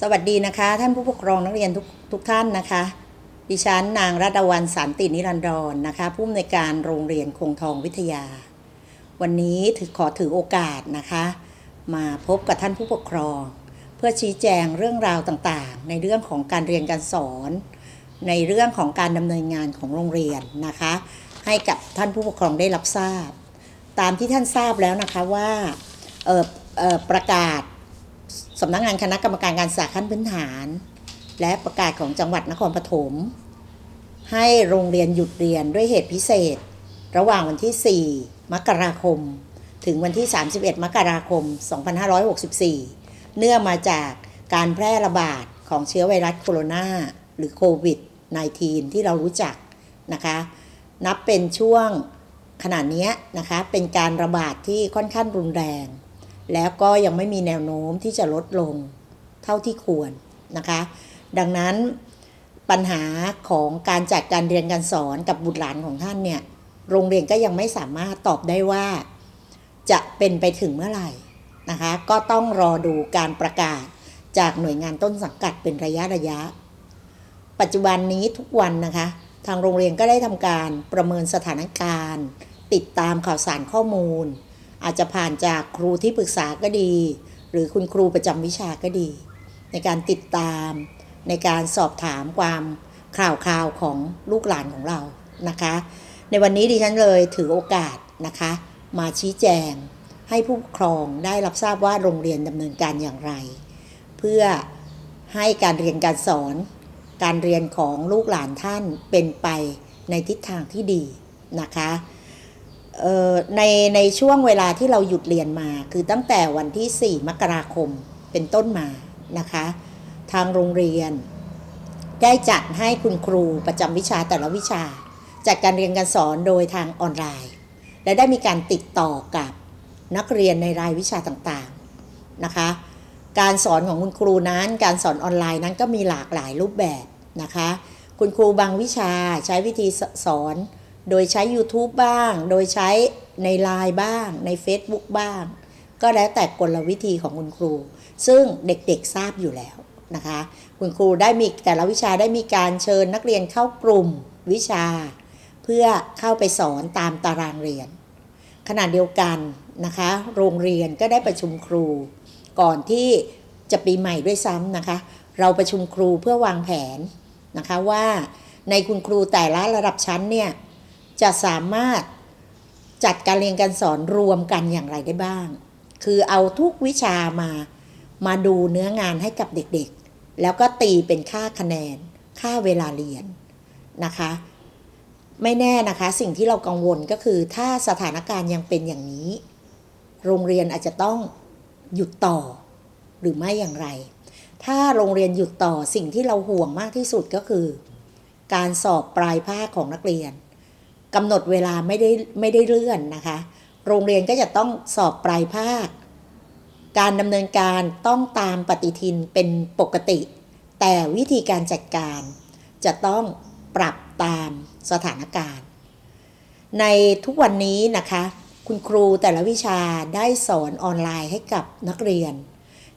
สวัสดีนะคะ ท่านผู้ปกครองนักเรียนทุกทุกท่านนะคะ ดิฉันนางรัตวันสันตินิรันดรนะคะผู้อำนวยการโรงเรียนคงทองวิทยา วันนี้ถือขอถือโอกาสนะคะ มาพบกับท่านผู้ปกครอง เพื่อชี้แจงเรื่องราวต่างๆ ในเรื่องของการเรียนการสอน ในเรื่องของการดำเนินงานของโรงเรียนนะคะ ให้กับท่านผู้ปกครองได้รับทราบ ตามที่ท่านทราบแล้วนะคะว่าประกาศ สำนักงานคณะกรรมการการศึกษาขั้นพื้นฐาน และประกาศของจังหวัดนครปฐมให้โรงเรียนหยุดเรียนด้วยเหตุพิเศษ ระหว่างวันที่ 4 มกราคม ถึงวันที่ 31 มกราคม 2564 เนื่องมาจากการแพร่ระบาดของเชื้อไวรัสโคโรนาหรือโควิด -19 ที่เรารู้จักนะคะ นับเป็นช่วงขนาดนี้นะคะ เป็นการระบาดที่ค่อนข้างรุนแรง แล้วก็ยังไม่มีแนวโน้มที่จะลดลงเท่าที่ควรนะคะ ดังนั้นปัญหาของการจัดการเรียนการสอนกับบุตรหลานของท่านเนี่ย โรงเรียนก็ยังไม่สามารถตอบได้ว่า จะเป็นไปถึงเมื่อไหร่นะคะ ก็ต้องรอดูการประกาศจากหน่วยงานต้นสังกัดเป็นระยะระยะ ปัจจุบันนี้ทุกวันนะคะ ทางโรงเรียนก็ได้ทำการประเมินสถานการณ์ ติดตามข่าวสารข้อมูล อาจจะผ่านจากครูที่ปรึกษาก็ดี หรือคุณครูประจำวิชาก็ดี ในการติดตามในการสอบถามความข่าวคราวของลูกหลานของเรานะคะ ในวันนี้ดิฉันเลยถือโอกาสนะคะ มาชี้แจงให้ผู้ปกครองได้รับทราบว่าโรงเรียนดำเนินการอย่างไร เพื่อให้การเรียนการสอน การเรียนของลูกหลานท่านเป็นไปในทิศทางที่ดีนะคะ ในในช่วงเวลาที่เราหยุดเรียนมา คือตั้งแต่วันที่ 4 มกราคมเป็นต้นมานะคะ ทางโรงเรียน ได้จัดให้คุณครูประจำวิชาแต่ละวิชา จัดการเรียนการสอนโดยทางออนไลน์ และได้มีการติดต่อกับนักเรียนในรายวิชาต่างๆนะคะ การสอนของคุณครูนั้นการสอนออนไลน์นั้นก็มีหลากหลายรูปแบบนะคะ คุณครูบางวิชาใช้วิธีสอน โดยใช้ YouTube บ้าง โดยใช้ใน l ล n e บ้าง ใน Facebook บ้าง ก็แล้วแต่กลวิธีของคุณครู ซึ่งเด็กๆทราบอยู่แล้วนะคะ คุณครูได้มีแต่ละวิชาได้มีการเชิญนักเรียนเข้ากลุ่มวิชา เพื่อเข้าไปสอนตามตารางเรียน ขณะเดียวกันนะคะ โรงเรียนก็ได้ประชุมครู ก่อนที่จะปีใหม่ด้วยซ้ำนะคะ เราประชุมครูเพื่อวางแผนนะคะว่าในคุณครูแต่ละระดับชั้นเนี่ย จะสามารถจัดการเรียนการสอนรวมกันอย่างไรได้บ้าง คือเอาทุกวิชามามาดูเนื้องานให้กับเด็กๆ แล้วก็ตีเป็นค่าคะแนน ค่าเวลาเรียนนะคะ ไม่แน่นะคะสิ่งที่เรากังวลก็คือถ้าสถานการณ์ยังเป็นอย่างนี้ โรงเรียนอาจจะต้องหยุดต่อหรือไม่อย่างไร ถ้าโรงเรียนหยุดต่อสิ่งที่เราห่วงมากที่สุดก็คือ การสอบปลายภาคของนักเรียน กำหนดเวลาไม่ได้ไม่ได้เลื่อนนะคะ โรงเรียนก็จะต้องสอบปลายภาค การดำเนินการต้องตามปฏิทินเป็นปกติ แต่วิธีการจัดการ จะต้องปรับตามสถานการณ์ ในทุกวันนี้นะคะ คุณครูแต่ละวิชาได้สอนออนไลน์ให้กับนักเรียน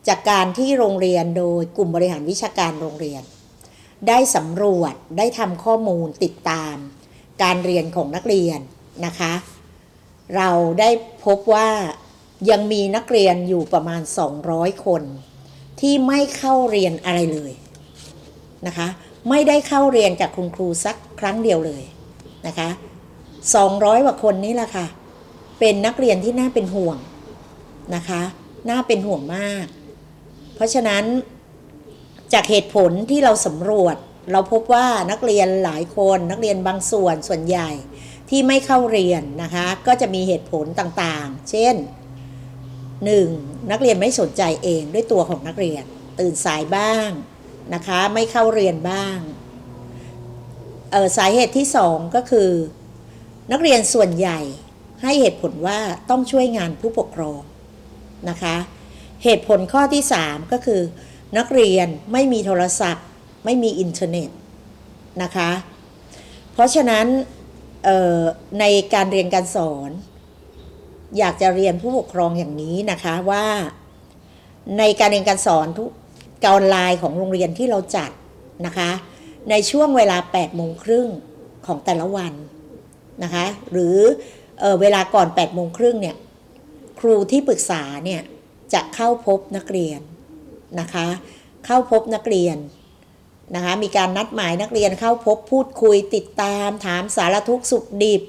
จากการที่โรงเรียนโดยกลุ่มบริหารวิชาการโรงเรียน ได้สำรวจได้ทำข้อมูลติดตาม การเรียนของนักเรียนนะคะ เราได้พบว่ายังมีนักเรียนอยู่ประมาณ 200 คน ที่ไม่เข้าเรียนอะไรเลยนะคะ ไม่ได้เข้าเรียนจากคุณครูสักครั้งเดียวเลยนะคะ 200กว่าคนนี่แหละค่ะ เป็นนักเรียนที่น่าเป็นห่วงนะคะ น่าเป็นห่วงมาก เพราะฉะนั้นจากเหตุผลที่เราสำรวจ เราพบว่านักเรียนหลายคนนักเรียนบางส่วนส่วนใหญ่ที่ไม่เข้าเรียนนะคะ ก็จะมีเหตุผลต่างๆ เช่น 1. นักเรียนไม่สนใจเองด้วยตัวของนักเรียน ตื่นสายบ้างนะคะ ไม่เข้าเรียนบ้างเออสาเหตุที่ 2 ก็คือ นักเรียนส่วนใหญ่ให้เหตุผลว่าต้องช่วยงานผู้ปกครองนะคะ เหตุผลข้อที่ 3 ก็คือ นักเรียนไม่มีโทรศัพท์ ไม่มีอินเทอร์เน็ตนะคะ เพราะฉะนั้นในการเรียนการสอน อยากจะเรียนผู้ปกครองอย่างนี้นะคะว่าในการเรียนการสอนทุกออนไลน์ของโรงเรียนที่เราจัดนะคะ ในช่วงเวลา8โมงครึ่งของแต่ละวันนะคะ หรือเออเวลาก่อน8โมงครึ่งเนี่ยครูที่ปรึกษาเนี่ยจะเข้าพบนักเรียนนะคะ เข้าพบนักเรียน นะคะมีการนัดหมายนักเรียนเข้าพบพูดคุยติดตาม ถามสารทุกข์สุขดิบ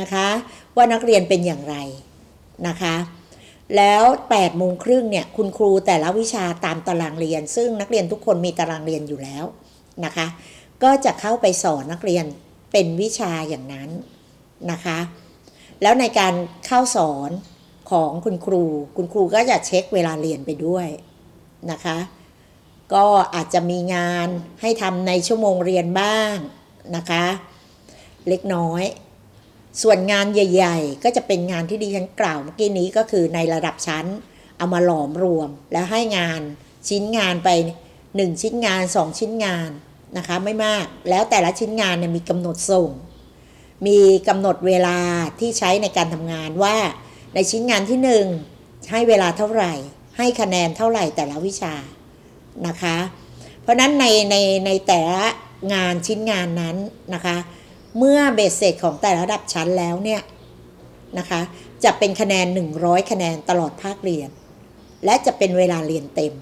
นะคะว่านักเรียนเป็นอย่างไรนะคะแล้ว8โมงครึ่งเนี่ยคุณครูแต่ละวิชาตามตารางเรียน ซึ่งนักเรียนทุกคนมีตารางเรียนอยู่แล้วนะคะก็จะเข้าไปสอนนักเรียนเป็นวิชาอย่างนั้นนะคะแล้วในการเข้าสอนของคุณครู คุณครูก็จะเช็คเวลาเรียนไปด้วยนะคะ ก็อาจจะมีงานให้ทำในชั่วโมงเรียนบ้างนะคะ เล็กน้อย ส่วนงานใหญ่ ๆ ก็จะเป็นงานที่ดิฉันกล่าวเมื่อกี้นี้ก็คือในระดับชั้น เอามาหลอมรวม แล้วให้งานชิ้นงานไป 1 ชิ้นงาน 2 ชิ้นงานนะคะไม่มากแล้วแต่ละชิ้นงานเนี่ยมีกำหนดส่ง มีกำหนดเวลาที่ใช้ในการทำงานว่าในชิ้นงานที่หนึ่งให้เวลาเท่าไหร่ ให้คะแนนเท่าไหร่แต่ละวิชา นะคะ เพราะนั้นในในในแต่ละงานชิ้นงานนั้นนะคะ เมื่อเบสเสร็จของแต่ละระดับชั้นแล้วเนี่ยนะคะ จะเป็นคะแนน 100 คะแนนตลอดภาคเรียน และจะเป็นเวลาเรียนเต็ม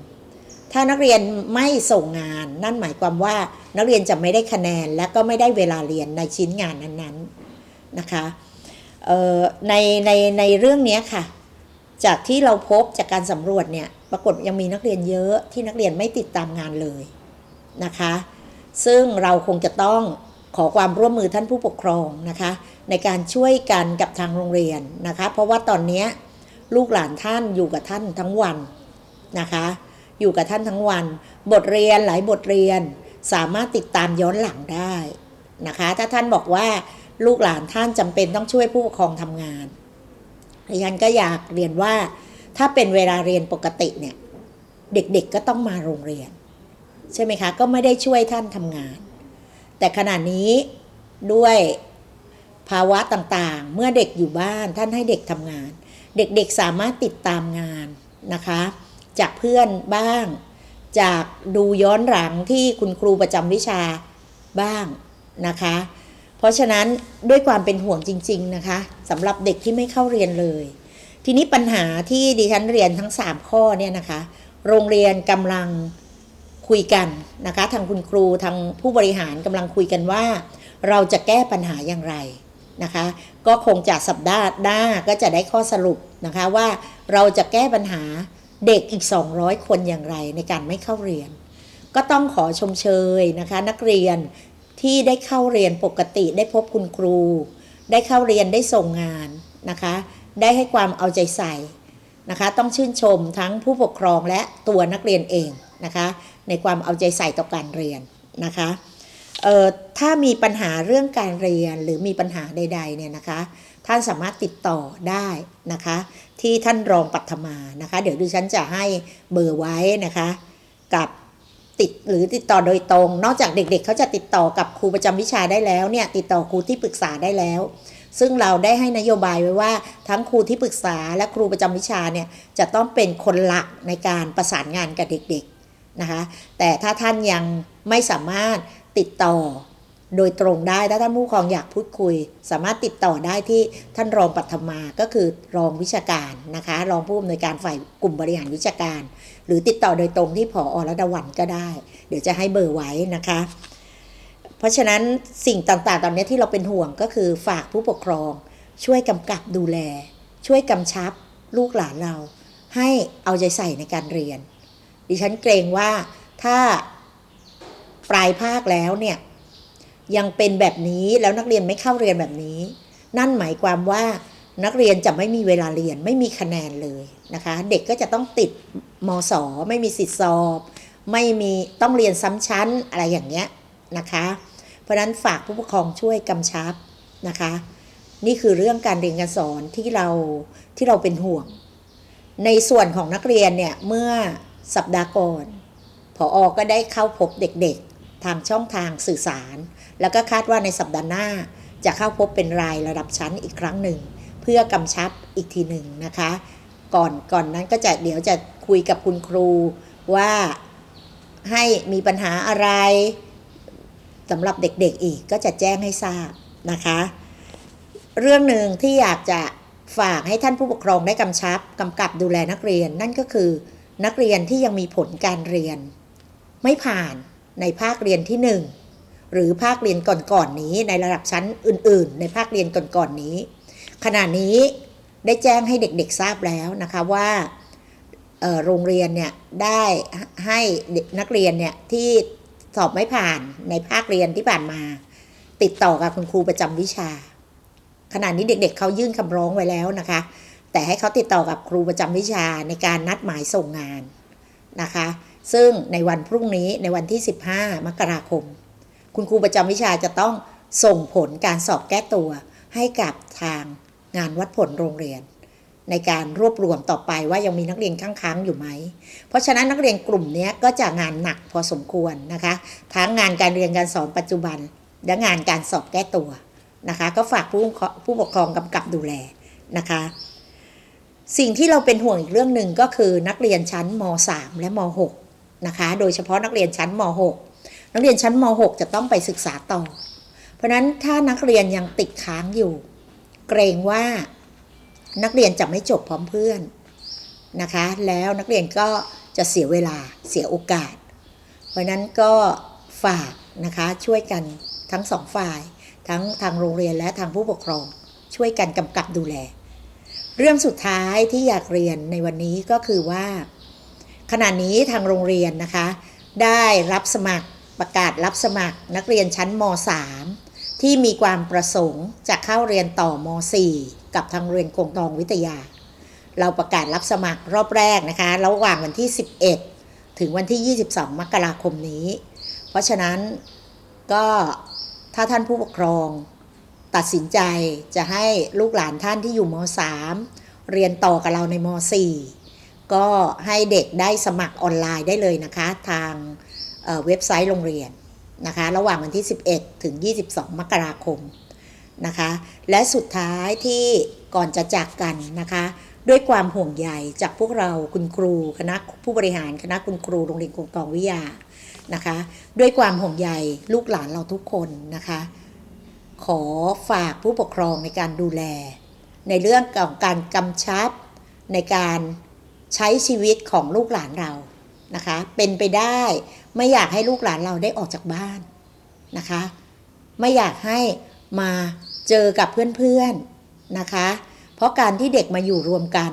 ถ้านักเรียนไม่ส่งงานนั่นหมายความว่านักเรียนจะไม่ได้คะแนนและก็ไม่ได้เวลาเรียนในชิ้นงานนั้นๆนะคะในในในเรื่องนี้ค่ะ จากที่เราพบจากการสำรวจเนี่ยปรากฏยังมีนักเรียนเยอะที่นักเรียนไม่ติดตามงานเลยนะคะ ซึ่งเราคงจะต้องขอความร่วมมือท่านผู้ปกครองนะคะ ในการช่วยกันกับทางโรงเรียนนะคะ เพราะว่าตอนนี้ลูกหลานท่านอยู่กับท่านทั้งวันนะคะ อยู่กับท่านทั้งวัน บทเรียนหลายบทเรียนสามารถติดตามย้อนหลังได้นะคะ ถ้าท่านบอกว่าลูกหลานท่านจำเป็นต้องช่วยผู้ปกครองทำงาน ดิฉันก็อยากเรียนว่า ถ้าเป็นเวลาเรียนปกติเนี่ย เด็กๆก็ต้องมาโรงเรียน ใช่ไหมคะ ก็ไม่ได้ช่วยท่านทำงาน แต่ขณะนี้ด้วยภาวะต่างๆ เมื่อเด็กอยู่บ้านท่านให้เด็กทำงาน เด็กๆสามารถติดตามงานนะคะ จากเพื่อนบ้าง จากดูย้อนหลังที่คุณครูประจำวิชาบ้างนะคะ เพราะฉะนั้นด้วยความเป็นห่วงจริง ๆ นะคะสำหรับเด็กที่ไม่เข้าเรียนเลย ทีนี้ปัญหาที่ดิฉันเรียนทั้ง 3 ข้อเนี่ยนะคะ โรงเรียนกำลังคุยกันนะคะ ทางคุณครูทางผู้บริหารกำลังคุยกันว่า เราจะแก้ปัญหาอย่างไรนะคะ ก็คงจะสัปดาห์หน้าก็จะได้ข้อสรุปนะคะว่าเราจะแก้ปัญหาเด็กอีก 200 คนอย่างไรในการไม่เข้าเรียน ก็ต้องขอชมเชยนะคะ นักเรียน ที่ได้เข้าเรียนปกติได้พบคุณครู ได้เข้าเรียนได้ส่งงานนะคะ ได้ให้ความเอาใจใส่นะคะ ต้องชื่นชมทั้งผู้ปกครองและตัวนักเรียนเองนะคะ ในความเอาใจใส่ต่อการเรียนนะคะถ้ามีปัญหาเรื่องการเรียนหรือมีปัญหาใดๆเนี่ยนะคะ ท่านสามารถติดต่อได้นะคะ ที่ท่านรองปัทมานะคะ เดี๋ยวดิฉันจะให้เบอร์ไว้นะคะ กับ ติดหรือติดต่อโดยตรง นอกจากเด็กๆเขาจะติดต่อกับครูประจำวิชาได้แล้วเนี่ยติดต่อครูที่ปรึกษาได้แล้ว ซึ่งเราได้ให้นโยบายไว้ว่าทั้งครูที่ปรึกษาและครูประจำวิชาเนี่ยจะต้องเป็นคนหลักในการประสานงานกับเด็กๆนะคะแต่ถ้าท่านยังไม่สามารถติดต่อโดยตรงได้ถ้าท่านผู้ปกครองอยากพูดคุย สามารถติดต่อได้ที่ท่านรองปัทมาก็คือรองวิชาการนะคะรองผู้อำนวยการฝ่ายกลุ่มบริหารวิชาการ หรือติดต่อโดยตรงที่ผออระดวันก็ได้ เดี๋ยวจะให้เบอร์ไว้นะคะ เพราะฉะนั้นสิ่งต่างๆ ตอนนี้ที่เราเป็นห่วงก็คือฝากผู้ปกครอง ช่วยกำกับดูแล ช่วยกำชับลูกหลานเรา ให้เอาใจใส่ในการเรียน ดิฉันเกรงว่าถ้าปลายภาคแล้วเนี่ยยังเป็นแบบนี้แล้วนักเรียนไม่เข้าเรียนแบบนี้ นั่นหมายความว่า นักเรียนจะไม่มีเวลาเรียนไม่มีคะแนนเลยนะคะ เด็กก็จะต้องติดมศไม่มีสิทธิสอบ ไม่มีต้องเรียนซ้ำชั้นอะไรอย่างเงี้ยนะคะ เพราะฉะนั้นฝากผู้ปกครองช่วยกำชับนะคะ นี่คือเรื่องการเรียนการสอนที่เราที่เราเป็นห่วง ในส่วนของนักเรียนเนี่ยเมื่อสัปดาห์ก่อนผออก็ได้เข้าพบเด็กๆ ทางช่องทางสื่อสาร แล้วก็คาดว่าในสัปดาห์หน้าจะเข้าพบเป็นรายระดับชั้นอีกครั้งหนึ่ง เพื่อกำชับอีกทีหนึ่งนะคะ ก่อนก่อนนั้นก็จะเดี๋ยวจะคุยกับคุณครูว่าให้มีปัญหาอะไรสำหรับเด็กๆอีกก็จะแจ้งให้ทราบนะคะ เรื่องหนึ่งที่อยากจะฝากให้ท่านผู้ปกครองได้กำชับกำกับดูแลนักเรียน นั่นก็คือนักเรียนที่ยังมีผลการเรียน ไม่ผ่านในภาคเรียนที่หนึ่งหรือภาคเรียนก่อนๆนนี้ในระดับชั้นอื่น ๆ ในภาคเรียนก่อนๆนนี้ ขณะนี้ได้แจ้งให้เด็กๆทราบแล้วนะคะว่าโรงเรียนเนี่ยได้ให้นักเรียนเนี่ยที่สอบไม่ผ่านในภาคเรียนที่ผ่านมา ติดต่อกับคุณครูประจำวิชา ขณะนี้เด็กๆเขายื่นคำร้องไว้แล้วนะคะ แต่ให้เขาติดต่อกับครูประจำวิชาในการนัดหมายส่งงานนะคะ ซึ่งในวันพรุ่งนี้ในวันที่ 15 มกราคม คุณครูประจำวิชาจะต้องส่งผลการสอบแก้ตัวให้กับทาง งานวัดผลโรงเรียน ในการรวบรวมต่อไปว่ายังมีนักเรียนค้างๆอยู่ไหม เพราะฉะนั้นนักเรียนกลุ่มนี้ก็จะงานหนักพอสมควรนะคะ ทั้งงานการเรียนการสอนปัจจุบัน และงานการสอบแก้ตัวนะคะ ก็ฝากผู้ผู้ปกครองกำกับดูแลนะคะ สิ่งที่เราเป็นห่วงอีกเรื่องหนึ่งก็คือนักเรียนชั้นม .3 และม .6 นะคะ โดยเฉพาะนักเรียนชั้นม .6 นักเรียนชั้นม .6 จะต้องไปศึกษาต่อ เพราะฉะนั้นถ้านักเรียนยังติดค้างอยู่ เกรงว่านักเรียนจะไม่จบพร้อมเพื่อนนะคะ แล้วนักเรียนก็จะเสียเวลาเสียโอกาส เพราะนั้นก็ฝากนะคะช่วยกันทั้งสองฝ่าย ทั้งทางโรงเรียนและทางผู้ปกครอง ช่วยกันกำกับดูแล เรื่องสุดท้ายที่อยากเรียนในวันนี้ก็คือว่า ขณะนี้ทางโรงเรียนนะคะ ได้รับสมัครประกาศรับสมัครนักเรียนชั้นม .3 ที่มีความประสงค์จะเข้าเรียนต่อม .4 กับทางโรงเรียนกงตองวิทยา เราประกาศรับสมัครรอบแรกนะคะ ระหว่างวันที่ 11 ถึงวันที่ 22 มกราคมนี้ เพราะฉะนั้นก็ถ้าท่านผู้ปกครองตัดสินใจจะให้ลูกหลานท่านที่อยู่ม .3 เรียนต่อกับเราในม .4 ก็ให้เด็กได้สมัครออนไลน์ได้เลยนะคะ ทางเอ่อเว็บไซต์โรงเรียน นะคะ ระหว่างวันที่ 11 ถึง 22 มกราคมนะคะ และสุดท้ายที่ก่อนจะจากกันนะคะ ด้วยความห่วงใยจากพวกเราคุณครูคณะผู้บริหารคณะคุณครูโรงเรียนกงตองวิทยานะคะ ด้วยความห่วงใยลูกหลานเราทุกคนนะคะ ขอฝากผู้ปกครองในการดูแล ในเรื่องของการกำชับในการใช้ชีวิตของลูกหลานเรานะคะ เป็นไปได้ ไม่อยากให้ลูกหลานเราได้ออกจากบ้านนะคะ ไม่อยากให้มาเจอกับเพื่อนๆนะคะ เพราะการที่เด็กมาอยู่รวมกัน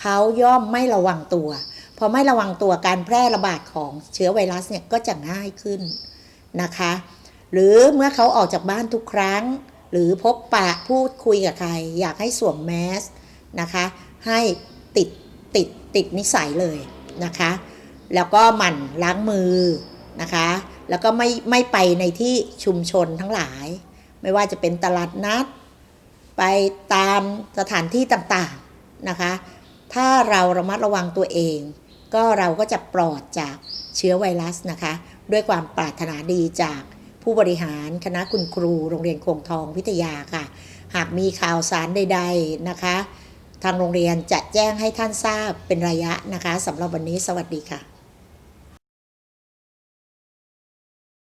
เขาย่อมไม่ระวังตัว พอไม่ระวังตัวการแพร่ระบาดของเชื้อไวรัสเนี่ยก็จะง่ายขึ้นนะคะ หรือเมื่อเขาออกจากบ้านทุกครั้ง หรือพบปะพูดคุยกับใคร อยากให้สวมแมสนะคะ ให้ติดติดติดนิสัยเลยนะคะ แล้วก็หมั่นล้างมือนะคะ แล้วก็ไม่ไม่ไปในที่ชุมชนทั้งหลาย ไม่ว่าจะเป็นตลาดนัด ไปตามสถานที่ต่างๆนะคะ ถ้าเราระมัดระวังตัวเอง ก็เราก็จะปลอดจากเชื้อไวรัสนะคะ ด้วยความปรารถนาดีจากผู้บริหารคณะคุณครู โรงเรียนโคงทองวิทยาค่ะ หากมีข่าวสารใด ๆนะคะ ทางโรงเรียนจะแจ้งให้ท่านทราบเป็นระยะนะคะสำหรับวันนี้สวัสดีค่ะ